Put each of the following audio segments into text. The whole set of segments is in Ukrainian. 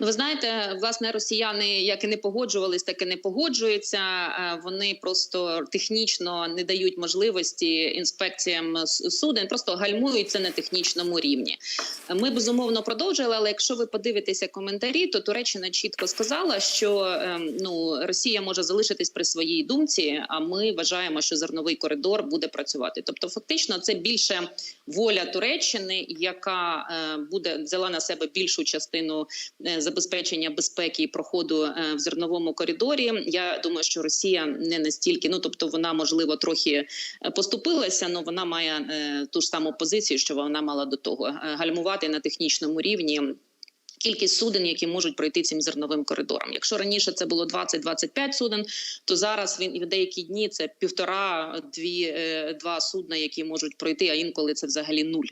Ну, ви знаєте, власне, росіяни як і не погоджувались, так і не погоджуються. Е, Вони просто технічно не дають можливості інспекціям суден, просто гальмують це на технічному рівні. Ми безумовно продовжили, але якщо ви подивитеся коментарі, то Туреччина чітко сказала, що ем, ну Росія може залишитись при своїй думці. А ми вважаємо, що зерновий коридор буде працювати. Тобто, фактично, це більше воля Туреччини, яка е, буде взяла на себе більшу частину е, забезпечення безпеки і проходу е, в зерновому коридорі. Я думаю, що Росія не настільки, ну тобто, вона можливо трохи е, поступилася, але вона має е, ту ж саму позицію, що вона мала до того гальмувати на технічному рівні. Кількість суден, які можуть пройти цим зерновим коридором. Якщо раніше це було 20-25 суден, то зараз він в деякі дні це півтора, дві е, два судна, які можуть пройти, а інколи це взагалі нуль.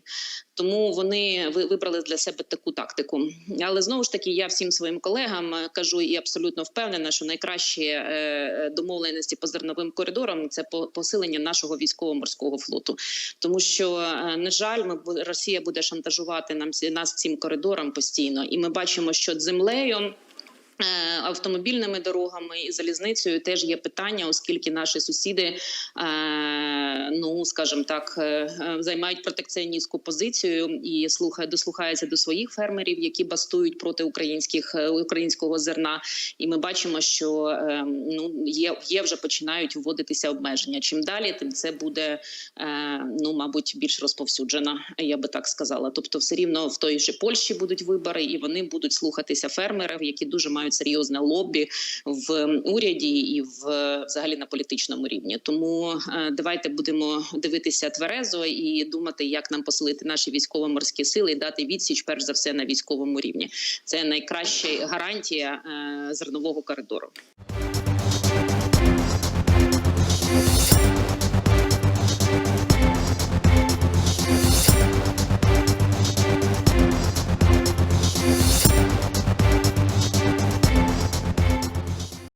Тому вони ви- вибрали для себе таку тактику. Але знову ж таки, я всім своїм колегам е, кажу і абсолютно впевнена, що найкращі е, домовленості по зерновим коридорам це по- посилення нашого військово-морського флоту. Тому що на жаль, ми Росія буде шантажувати нам нас цим коридором постійно, і ми бачимо, що землею. е, Автомобільними дорогами і залізницею теж є питання, оскільки наші сусіди, е, ну скажімо так, е, е, займають протекціоністську позицію і слухає дослухаються до своїх фермерів, які бастують проти українських е, українського зерна. І ми бачимо, що ну є, є вже починають вводитися обмеження. Чим далі, тим це буде ну мабуть більш розповсюджена. Я би так сказала. Тобто, все рівно в той же Польщі будуть вибори, і вони будуть слухатися фермерів, які дуже мають серйозне лобі в уряді і в взагалі на політичному рівні. Тому давайте будемо дивитися тверезо і думати, як нам посилити наші військово-морські сили і дати відсіч, перш за все, на військовому рівні. Це найкраща гарантія е, зернового коридору.